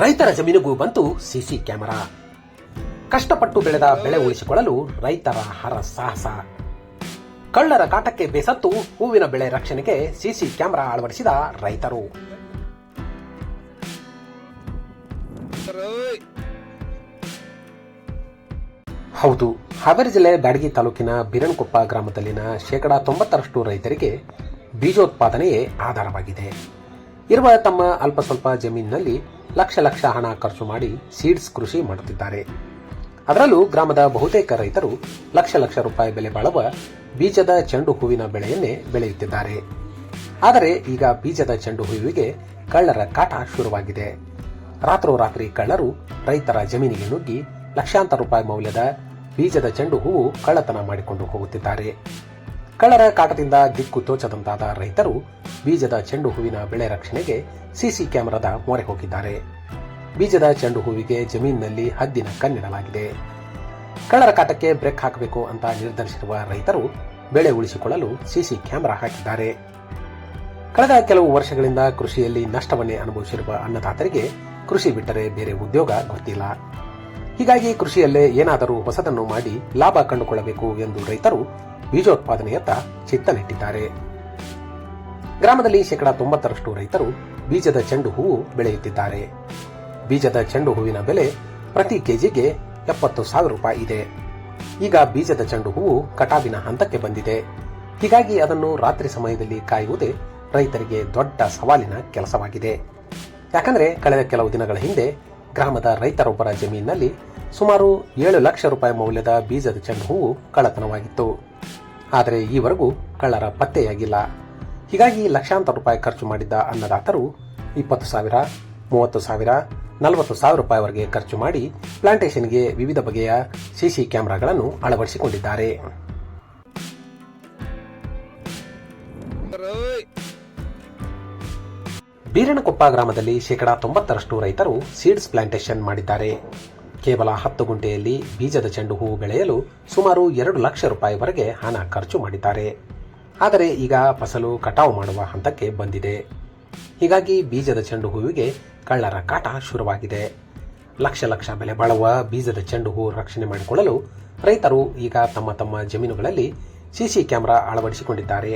ರೈತರ ಜಮೀನಿಗೂ ಬಂತು CC camera. ಕಷ್ಟಪಟ್ಟು ಬೆಳೆದ ಬೆಳೆ ಉಳಿಸಿಕೊಳ್ಳಲು ರೈತರ ಹರ ಸಾಹಸ. ಕಳ್ಳರ ಕಾಟಕ್ಕೆ ಬೇಸತ್ತು ಹೂವಿನ ಬೆಳೆ ರಕ್ಷಣೆಗೆ ಸಿಸಿ ಕ್ಯಾಮೆರಾ ಅಳವಡಿಸಿದ ರೈತರು. ಹೌದು, ಹಾವೇರಿ ಜಿಲ್ಲೆ ಬ್ಯಾಡಗಿ ತಾಲೂಕಿನ ಬಿರಣಕೊಪ್ಪ ಗ್ರಾಮದಲ್ಲಿನ ಶೇಕಡಾ ತೊಂಬತ್ತರಷ್ಟು ರೈತರಿಗೆ ಬೀಜೋತ್ಪಾದನೆಯೇ ಆಧಾರವಾಗಿದೆ. ಇರುವ ತಮ್ಮ ಅಲ್ಪ ಸ್ವಲ್ಪ ಜಮೀನಿನಲ್ಲಿ ಲಕ್ಷ ಲಕ್ಷ ಹಣ ಖರ್ಚು ಮಾಡಿ ಸೀಡ್ಸ್ ಕೃಷಿ ಮಾಡುತ್ತಿದ್ದಾರೆ. ಅದರಲ್ಲೂ ಗ್ರಾಮದ ಬಹುತೇಕ ರೈತರು ಲಕ್ಷ ಲಕ್ಷ ರೂಪಾಯಿ ಬೆಲೆ ಬಾಳುವ ಬೀಜದ ಚೆಂಡು ಹೂವಿನ ಬೆಳೆಯನ್ನೇ ಬೆಳೆಯುತ್ತಿದ್ದಾರೆ. ಆದರೆ ಈಗ ಬೀಜದ ಚೆಂಡು ಹೂವಿಗೆ ಕಳ್ಳರ ಕಾಟ ಶುರುವಾಗಿದೆ. ರಾತ್ರೋರಾತ್ರಿ ಕಳ್ಳರು ರೈತರ ಜಮೀನಿಗೆ ನುಗ್ಗಿ ಲಕ್ಷಾಂತರ ರೂಪಾಯಿ ಮೌಲ್ಯದ ಬೀಜದ ಚೆಂಡು ಹೂವು ಕಳ್ಳತನ ಮಾಡಿಕೊಂಡು ಹೋಗುತ್ತಿದ್ದಾರೆ. ಕಳ್ಳರ ಕಾಟದಿಂದ ದಿಕ್ಕು ತೋಚದಂತಾದ ರೈತರು ಬೀಜದ ಚೆಂಡು ಹೂವಿನ ಬೆಳೆ ರಕ್ಷಣೆಗೆ ಸಿಸಿ ಕ್ಯಾಮೆರಾದ ಮೊರೆ ಹೋಗಿದ್ದಾರೆ. ಬೀಜದ ಚೆಂಡು ಹೂವಿಗೆ ಜಮೀನಿನಲ್ಲಿ ಹದ್ದಿನ ಕಣ್ಣಿಡಲಾಗಿದೆ ಕಳ್ಳರ ಕಾಟಕ್ಕೆ ಬ್ರೇಕ್ ಹಾಕಬೇಕು ಅಂತ ನಿರ್ಧರಿಸಿರುವ ರೈತರು ಬೆಳೆ ಉಳಿಸಿಕೊಳ್ಳಲು ಸಿಸಿ ಕ್ಯಾಮೆರಾ ಹಾಕಿದ್ದಾರೆ. ಕಳೆದ ಕೆಲವು ವರ್ಷಗಳಿಂದ ಕೃಷಿಯಲ್ಲಿ ನಷ್ಟವನ್ನೇ ಅನುಭವಿಸಿರುವ ಅನ್ನದಾತರಿಗೆ ಕೃಷಿ ಬಿಟ್ಟರೆ ಬೇರೆ ಉದ್ಯೋಗ ಗೊತ್ತಿಲ್ಲ. ಹೀಗಾಗಿ ಕೃಷಿಯಲ್ಲೇ ಏನಾದರೂ ಹೊಸದನ್ನು ಮಾಡಿ ಲಾಭ ಕಂಡುಕೊಳ್ಳಬೇಕು ಎಂದು ರೈತರು ಬೀಜೋತ್ಪಾದನೆಯತ್ತ ಚಿತ್ತ ನೆಟ್ಟಿದ್ದಾರೆ ಗ್ರಾಮದಲ್ಲಿ ಶೇಕಡಾ ತೊಂಬತ್ತರಷ್ಟು ರೈತರು ಬೀಜದ ಚೆಂಡು ಹೂವು ಬೆಳೆಯುತ್ತಿದ್ದಾರೆ. ಬೀಜದ ಚೆಂಡು ಹೂವಿನ ಬೆಲೆ ಪ್ರತಿ ಕೆಜಿಗೆ ಎಪ್ಪತ್ತು ಸಾವಿರ ರೂಪಾಯಿ ಇದೆ. ಈಗ ಬೀಜದ ಚೆಂಡು ಹೂವು ಕಟಾವಿನ ಹಂತಕ್ಕೆ ಬಂದಿದೆ. ಹೀಗಾಗಿ ಅದನ್ನು ರಾತ್ರಿ ಸಮಯದಲ್ಲಿ ಕಾಯುವುದೇ ರೈತರಿಗೆ ದೊಡ್ಡ ಸವಾಲಿನ ಕೆಲಸವಾಗಿದೆ. ಯಾಕಂದರೆ ಕಳೆದ ಕೆಲವು ದಿನಗಳ ಹಿಂದೆ ಗ್ರಾಮದ ರೈತರೊಬ್ಬರ ಜಮೀನಿನಲ್ಲಿ ಸುಮಾರು ಏಳು ಲಕ್ಷ ರೂಪಾಯಿ ಮೌಲ್ಯದ ಬೀಜದ ಚೆಂಡು ಹೂವು ಕಳ್ಳತನವಾಗಿತ್ತು. ಆದರೆ ಈವರೆಗೂ ಕಳ್ಳರ ಪತ್ತೆಯಾಗಿಲ್ಲ. ಹೀಗಾಗಿ ಲಕ್ಷಾಂತರ ರೂಪಾಯಿ ಖರ್ಚು ಮಾಡಿದ್ದ ಅನ್ನದಾತರು ಇಪ್ಪತ್ತು ಸಾವಿರ, ಮೂವತ್ತು ಸಾವಿರ, ನಲವತ್ತು ಸಾವಿರ ರೂಪಾಯಿವರೆಗೆ ಖರ್ಚು ಮಾಡಿ ಪ್ಲಾಂಟೇಷನ್ಗೆ ವಿವಿಧ ಬಗೆಯ ಸಿಸಿ ಕ್ಯಾಮೆರಾಗಳನ್ನು ಅಳವಡಿಸಿಕೊಂಡಿದ್ದಾರೆ. ಬೀರನಕೊಪ್ಪ ಗ್ರಾಮದಲ್ಲಿ ಶೇಕಡಾ ತೊಂಬತ್ತರಷ್ಟು ರೈತರು ಸೀಡ್ಸ್ ಪ್ಲಾಂಟೇಷನ್ ಮಾಡಿದ್ದಾರೆ. ಕೇವಲ ಹತ್ತು ಗುಂಟೆಯಲ್ಲಿ ಬೀಜದ ಚೆಂಡು ಹೂವು ಬೆಳೆಯಲು ಸುಮಾರು ಎರಡು ಲಕ್ಷ ರೂಪಾಯಿವರೆಗೆ ಹಣ ಖರ್ಚು ಮಾಡಿದ್ದಾರೆ. ಆದರೆ ಈಗ ಫಸಲು ಕಟಾವು ಮಾಡುವ ಹಂತಕ್ಕೆ ಬಂದಿದೆ. ಹೀಗಾಗಿ ಬೀಜದ ಚೆಂಡು ಹೂವಿಗೆ ಕಳ್ಳರ ಕಾಟ ಶುರುವಾಗಿದೆ. ಲಕ್ಷ ಲಕ್ಷ ಬೆಲೆ ಬಾಳುವ ಬೀಜದ ಚೆಂಡು ಹೂ ರಕ್ಷಣೆ ಮಾಡಿಕೊಳ್ಳಲು ರೈತರು ಈಗ ತಮ್ಮ ತಮ್ಮ ಜಮೀನುಗಳಲ್ಲಿ ಸಿಸಿ ಕ್ಯಾಮೆರಾ ಅಳವಡಿಸಿಕೊಂಡಿದ್ದಾರೆ.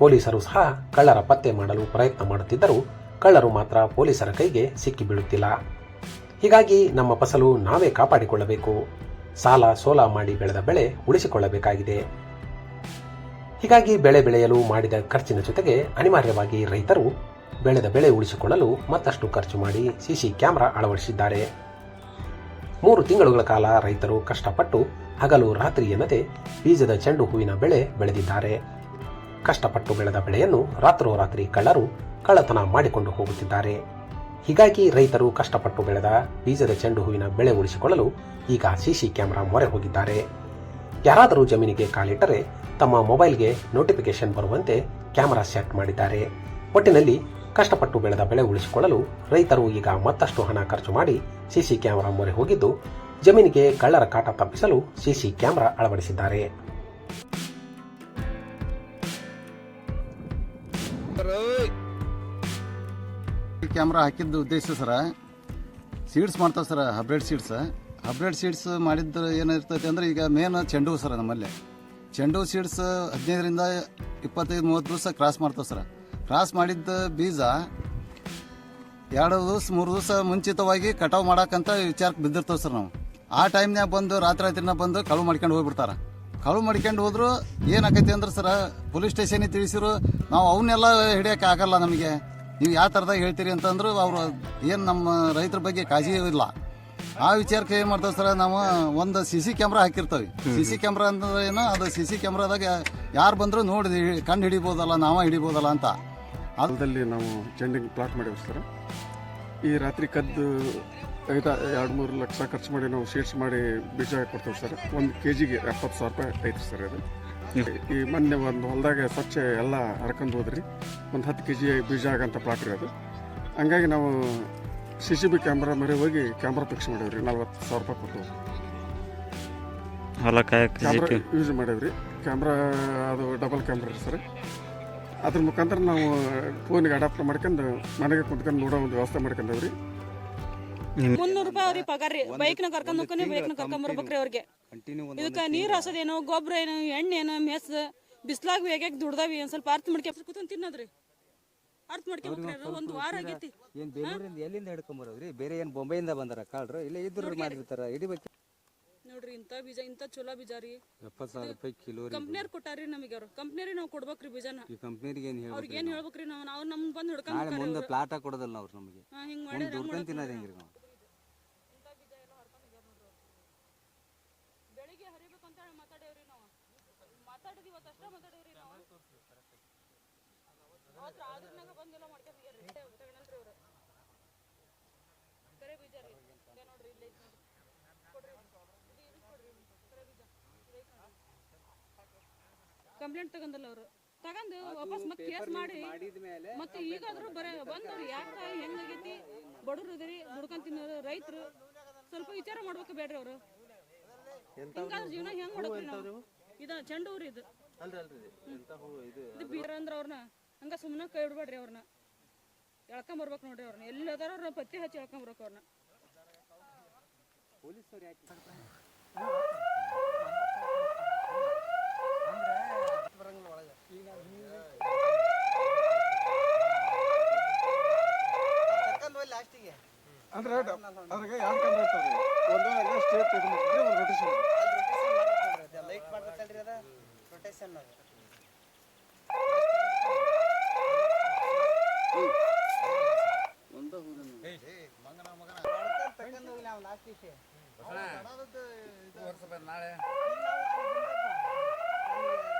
ಪೊಲೀಸರು ಸಹ ಕಳ್ಳರ ಪತ್ತೆ ಮಾಡಲು ಪ್ರಯತ್ನ ಮಾಡುತ್ತಿದ್ದರೂ ಕಳ್ಳರು ಮಾತ್ರ ಪೊಲೀಸರ ಕೈಗೆ ಸಿಕ್ಕಿಬೀಳುತ್ತಿಲ್ಲ. ಹೀಗಾಗಿ ನಮ್ಮ ಫಸಲು ನಾವೇ ಕಾಪಾಡಿಕೊಳ್ಳಬೇಕು. ಸಾಲ ಸೋಲ ಮಾಡಿ ಬೆಳೆದ ಬೆಳೆ ಉಳಿಸಿಕೊಳ್ಳಬೇಕಾಗಿದೆ. ಹೀಗಾಗಿ ಬೆಳೆ ಬೆಳೆಯಲು ಮಾಡಿದ ಖರ್ಚಿನ ಜೊತೆಗೆ ಅನಿವಾರ್ಯವಾಗಿ ರೈತರು ಬೆಳೆದ ಬೆಳೆ ಉಳಿಸಿಕೊಳ್ಳಲು ಮತ್ತಷ್ಟು ಖರ್ಚು ಮಾಡಿ ಸಿಸಿ ಕ್ಯಾಮೆರಾ ಅಳವಡಿಸಿದ್ದಾರೆ. ಮೂರು ತಿಂಗಳುಗಳ ಕಾಲ ರೈತರು ಕಷ್ಟಪಟ್ಟು ಹಗಲು ರಾತ್ರಿ ಎನ್ನದೆ ಬೀಜದ ಚೆಂಡು ಹೂವಿನ ಬೆಳೆ ಬೆಳೆದಿದ್ದಾರೆ. ಕಷ್ಟಪಟ್ಟು ಬೆಳೆದ ಬೆಳೆಯನ್ನು ರಾತ್ರೋರಾತ್ರಿ ಕಳ್ಳರು ಕಳ್ಳತನ ಮಾಡಿಕೊಂಡು ಹೋಗುತ್ತಿದ್ದಾರೆ. ಹೀಗಾಗಿ ರೈತರು ಕಷ್ಟಪಟ್ಟು ಬೆಳೆದ ಬೀಜದ ಚೆಂಡು ಹೂವಿನ ಬೆಳೆ ಉಳಿಸಿಕೊಳ್ಳಲು ಈಗ ಸಿಸಿ ಕ್ಯಾಮೆರಾ ಮೊರೆ ಹೋಗಿದ್ದಾರೆ. ಯಾರಾದರೂ ಜಮೀನಿಗೆ ಕಾಲಿಟ್ಟರೆ ತಮ್ಮ ಮೊಬೈಲ್ಗೆ ನೋಟಿಫಿಕೇಶನ್ ಬರುವಂತೆ ಕ್ಯಾಮೆರಾ ಸೆಟ್ ಮಾಡಿದ್ದಾರೆ. ಒಟ್ಟಿನಲ್ಲಿ ಕಷ್ಟಪಟ್ಟು ಬೆಳೆದ ಬೆಳೆ ಉಳಿಸಿಕೊಳ್ಳಲು ರೈತರು ಈಗ ಮತ್ತಷ್ಟು ಹಣ ಖರ್ಚು ಮಾಡಿ ಸಿಸಿ ಕ್ಯಾಮೆರಾ ಮೊರೆ ಹೋಗಿದ್ದು, ಜಮೀನಿಗೆ ಕಳ್ಳರ ಕಾಟ ತಪ್ಪಿಸಲು ಸಿಸಿ ಕ್ಯಾಮೆರಾ ಅಳವಡಿಸಿದ್ದಾರೆ. ಕ್ಯಾಮ್ರಾ ಹಾಕಿದ್ದು ಉದ್ದೇಶ ಸರ ಸೀಡ್ಸ್ ಮಾಡ್ತಾವೆ sir hybrid seeds hybrid seeds ಮಾಡಿದ್ದು ಏನಿರ್ತೈತೆ ಅಂದ್ರೆ ಈಗ ಮೇನ್ ಚೆಂಡು ಸರ ನಮ್ಮಲ್ಲಿ. ಚೆಂಡು ಸೀಡ್ಸ್ ಹದಿನೈದರಿಂದ ಇಪ್ಪತ್ತೈದು, ಮೂವತ್ತು ದಿವಸ ಕ್ರಾಸ್ ಮಾಡ್ತಾವೆ ಸರ್. ಕ್ರಾಸ್ ಮಾಡಿದ್ದ ಬೀಜ ಎರಡು ದಿವಸ, ಮೂರು ದಿವಸ ಮುಂಚಿತವಾಗಿ ಕಟಾವು ಮಾಡೋಕ್ಕಂತ ವಿಚಾರಕ್ಕೆ ಬಿದ್ದಿರ್ತಾವೆ ಸರ್ ನಾವು. ಆ ಟೈಮ್ನಾಗ ಬಂದು, ರಾತ್ರಿ ರಾತ್ರಿನ ಬಂದು ಕಳುವು ಮಾಡ್ಕೊಂಡು ಹೋಗ್ಬಿಡ್ತಾರ. ಕಳು ಮಾಡ್ಕೊಂಡು ಹೋದ್ರು ಏನಾಕೈತಿ ಅಂದ್ರೆ ಸರ ಪೊಲೀಸ್ ಸ್ಟೇಷನಿಗೆ ತಿಳಿಸಿರು ನಾವು ಅವನ್ನೆಲ್ಲ ಹಿಡಿಯಕ್ಕೆ ಆಗಲ್ಲ ನಮಗೆ. ನೀವು ಯಾವ ಥರದಾಗ ಹೇಳ್ತೀರಿ ಅಂತಂದ್ರು ಅವರು ಏನು ನಮ್ಮ ರೈತರ ಬಗ್ಗೆ ಕಾಳಜಿ ಇಲ್ಲ. ಆ ವಿಚಾರಕ್ಕೆ ಏನು ಮಾಡ್ತೇವೆ ಸರ್ ನಾವು ಒಂದು ಸಿ ಸಿ ಕ್ಯಾಮ್ರಾ ಹಾಕಿರ್ತೇವೆ. ಸಿ ಸಿ ಕ್ಯಾಮ್ರಾ ಅಂದ್ರೆ ಏನು ಅದು ಸಿ ಸಿ ಕ್ಯಾಮ್ರಾದಾಗ ಯಾರು ಬಂದರೂ ನೋಡಿ ಕಂಡು ಹಿಡಿಬೋದಲ್ಲ ನಾವ ಹಿಡಿಬೋದಲ್ಲ ಅಂತ. ಅದರಲ್ಲಿ ನಾವು ಚೆಂಡಿಂಗ್ ಪ್ಲಾಟ್ ಮಾಡಿವಿ ಸರ್. ಈ ರಾತ್ರಿ ಕದ್ದು ಐದು ಎರಡು ಮೂರು ಲಕ್ಷ ಖರ್ಚು ಮಾಡಿ ನಾವು ಶೀಟ್ಸ್ ಮಾಡಿ ಬೀಜ ಕೊಡ್ತೇವೆ ಸರ್. ಒಂದು ಕೆ ಜಿಗೆ ಎಪ್ಪತ್ತು ಸಾವಿರ ರೂಪಾಯಿ ಐತ್ರಿ ಸರ್ ಅದು ಈ ಮೊನ್ನೆ ಒಂದು ಹೊಲದಾಗ ಸ್ವಚ್ಛ ಎಲ್ಲ ಹರ್ಕೊಂಡು ಹೋದ್ರಿ. ಒಂದು ಹತ್ತು ಕೆ ಜಿ ಬೀಜ ಆಗಂತ ಪ್ಲಾಟ್ ರೀ ಅದು. ಹಂಗಾಗಿ ನಾವು ಸಿ ಸಿ ಬಿ ಕ್ಯಾಮ್ರಾ ಮರೆ ಹೋಗಿ ಕ್ಯಾಮ್ರಾ ಫಿಕ್ಸ್ ಮಾಡೇವ್ರಿ ನಲ್ವತ್ತು ಸಾವಿರ ರೂಪಾಯಿ ಕೊಟ್ಟು ಕ್ಯಾಮ್ರಾ ಯೂಸ್ ಮಾಡಿದ್ರಿ ಕ್ಯಾಮ್ರಾ ಅದು ಡಬಲ್ ಕ್ಯಾಮ್ರಾ ರೀ ಸರ್. ಅದ್ರ ಮುಖಾಂತರ ನಾವು ಫೋನಿಗೆ ಅಡಾಪ್ಟ್ ಮಾಡ್ಕೊಂಡು ಮನೆಗೆ ಕುಂತ್ಕೊಂಡು ನೋಡೋ ಒಂದು ವ್ಯವಸ್ಥೆ ಮಾಡ್ಕೊಂಡವ್ರಿ. ಮುನ್ನೂರು ರೂಪಾಯಿ ಅವ್ರಿಗೆ ಪಗಾರ ರೀ. ಬೈಕ್ನ ಕರ್ಕೊಂಡು ಹೋಗ್ಕೊಂಡು ಬೈಕ್ನ ಕರ್ಕೊಂಡ್ ಬರ್ಬೇಕ್ರಿ ಅವ್ರಿಗೆ. ಇದಕ್ಕೆ ನೀರು ಹಸದೇನೋ ಗೊಬ್ಬರ ಏನೋ ಎಣ್ಣೆ ಏನೋ ಮೆಸ್ ಬಿಸ್ಲಾಗ ಹೇಗೆ ದುಡ್ದಾವಿ ಒಂದ್ ಸ್ವಲ್ಪ ಅರ್ಥ ಮಾಡ್ಕೆ ಕೂತ್ಕೊಂಡು ತಿನ್ನೋದ್ರಿ. ಅರ್ಥ ಮಾಡ್ಕೊಬೇಕ್ರಿ ಒಂದು ವಾರ ಆಗೈತಿ. ಏನ್ ಬೆಂಗಳೂರಿಂದ ಎಲ್ಲಿಂದ ಹಿಡ್ಕೊಂಬರೋದ್ರಿ ಬೇರೆ ಏನ್ ಬೊಂಬೈಯಿಂದ ಬಂದಾರ ಕಾಳ್ರು? ಇಲ್ಲ ಇದ್ರ ಮಾಡಿರ್ತಾರ ಹಿಡಿಬೇಕು. ನೋಡ್ರಿ ಇಂಥ ಬೀಜ ಇಂಥ ಚಲೋ ಬೀಜ ರೀ. ಎಪ್ಪತ್ತು ಸಾವಿರ ರೂಪಾಯಿ ಕಿಲೋ ರೀ ಕಂಪ್ನಿಯರ್ ಕೊಟ್ಟಾರಿ ನಮಗೆ ಅವ್ರು. ಕಂಪ್ನಿಯರಿ ನಾವು ಕೊಡ್ಬೇಕ್ರಿ ಬೀಜನ. ಈ ಕಂಪ್ನಿಗೆ ಏನ್ ಹೇಳ್ಬೇಕು ಅವ್ರಿಗೆ ಏನ್ ಹೇಳ್ಬೇಕ್ರಿ ನಾವು? ನಾವು ನಮ್ ಬಂದ್ ನಾಳೆ ಹಿಡ್ಕೊಂಡ್ ಮುಂದೆ ಪ್ಲಾಟ ಕೊಡೋದಲ್ಲ ಅವ್ರು ನಮಗೆ. ಹಿಂಗ್ ಮಾಡಿ ದುಡ್ಕೊಂಡ್ ತಿನ್ನೋದು ಹೆಂಗ್ರಿ ನಾವು? ಬೆಳಿಗ್ಗೆ ಹರಿಬೇಕು ಅಂತ ಹೇಳಿ ಮಾತಾಡೇವ್ರಿ ನಾವು. ಮಾತಾಡಿದ್ ಇವತ್ತು ಅಷ್ಟೇ ಮಾತಾಡೇವ್ರಿ ನಾವು. ಅವತ್ತು ಆದ್ರನಾಗ ಬಂದೆಲ್ಲ ಮಾಡ್ಕೊಂಡಿದ್ದಾರೆ ತಗೊಂಡ್ರಿ ಅವ್ರು ಕರೆ ಬೀಜ ರೀ ಇದೇ ನೋಡ್ರಿ ಇಲ್ಲೇ ಐತ್ ನೋಡ್ರಿ ಕೊಡ್ರಿ ಇದು ಇದು ಕೊಡ್ರಿ ಕರೆ ಬೀಜ ಇದೈತ್ ನೋಡ್ರಿ. ಕಂಪ್ಲೇಂಟ್ ತಗೊಂಡಲ್ಲ ಅವರು. ತಗೊಂಡು ವಾಪಸ್ ಮತ್ತೆ ಕೇಸ್ ಮಾಡಿ ಮತ್ತೆ ಈಗಾದ್ರೂ ಬರೇ ಬಂದವ್ರು ಯಾಕ ಹೆಂಗಾಗೈತಿ? ಬಡವ್ರು ಇದ್ರಿ ದುಡ್ಕೊಂಡ್ ತಿನ್ನೋರು ರೈತರು. ಸ್ವಲ್ಪ ವಿಚಾರ ಮಾಡ್ಬೇಕು ಬೇಡ್ರಿ ಅವರು. ಹಿಂಗಾದ್ರೆ ಜೀವನ ಹೆಂಗ್ ಮಾಡ್ಬೇಕ್ರಿ ನಾವು? ಇದ ಚೆಂಡು ಊರು ಇದು? ಇದು ಬೀರ ಅಂದ್ರ ಅವ್ರನ್ನ ಹಂಗ ಸುಮ್ಮನೆ ಕೈ ಬಿಡ್ಬೇಡ್ರಿ ಅವ್ರನ್ನ ಎಳ್ಕೊಂಡ್ ಬರ್ಬೇಕು ನೋಡ್ರಿ ಅವ್ರನ್ನ ಎಲ್ಲಿ ಅದಾರ ಅವ್ರನ್ನ ಪತ್ತೆ ಹಚ್ಚಿ ಎಳ್ಕೊಂಡ್ ಬರ್ಬೇಕು ಅವ್ರನ್ನ ಅಂದ್ರೆ ಅದ್ರಾಗ ಎರಡು ಕಂದ್ರೆ ಇರ್ತಾವ್ರಿ ಒಂದು ಎಲ್ಲ ಸ್ಟೇಟ್ ಇದು ಒಂದು ರೊಟೇಷನ್ ಲೈಟ್ ಮಾಡ್ಬೇಕಲ್ರಿ ಅದ ರೊಟೇಷನ್ ಎಲ್ಲರೂ ನೋಡ್ಬೋದ್ರಿ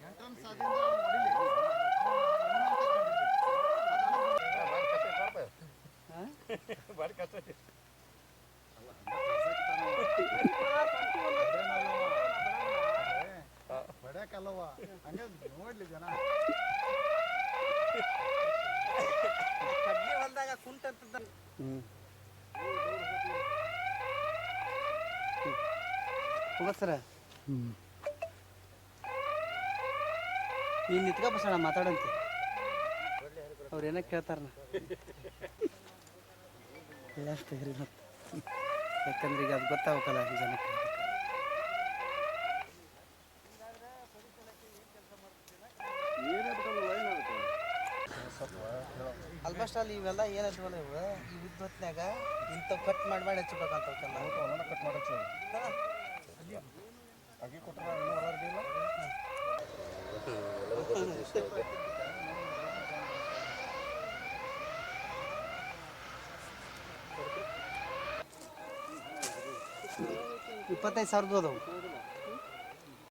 ಎಂಟ್ರನ್ಸ್ ಆದಿಂದ ಹೊಡಿಲಿ ಬಡ್ಯಾಕಲ್ಲವ ಹಂಗೆ ನೋಡ್ಲಿ ಜನ ಕಡ್ಲಿ ಹೊಲ್ದಾಗ ಕುಂಟ ಅಂತ ಸರ. ನೀನು ನಿತ್ಕ ಬಸಣ ಮಾತಾಡಂತೆ. ಅವ್ರು ಏನೋ ಕೇಳ್ತಾರನ. ಹೇರಿ ಮತ್ತೆ. ಯಾಕಂದ್ರೆ ಈಗ ಅದು ಗೊತ್ತಾಗಲ್ಲ ಜನಕ್ಕೆ. ಆಲ್ಮೋಸ್ಟ್ ಅಲ್ಲಿ ಇವೆಲ್ಲ ಏನಂತವಲ್ಲ ಇವು? ಈ ವಿದ್ವತ್ನಾಗ ಇಂಥವು ಕಟ್ ಮಾಡಿ ಮಾಡಿ ಹಚ್ಬೇಕಂತವಕ್ಕೆಲ್ಲ ಕಟ್ ಮಾಡಿ ಹೊರಗಿಲ್ಲ ಇಪ್ಪತ್ತೈದು ಸಾವಿರದ ಅದಾವು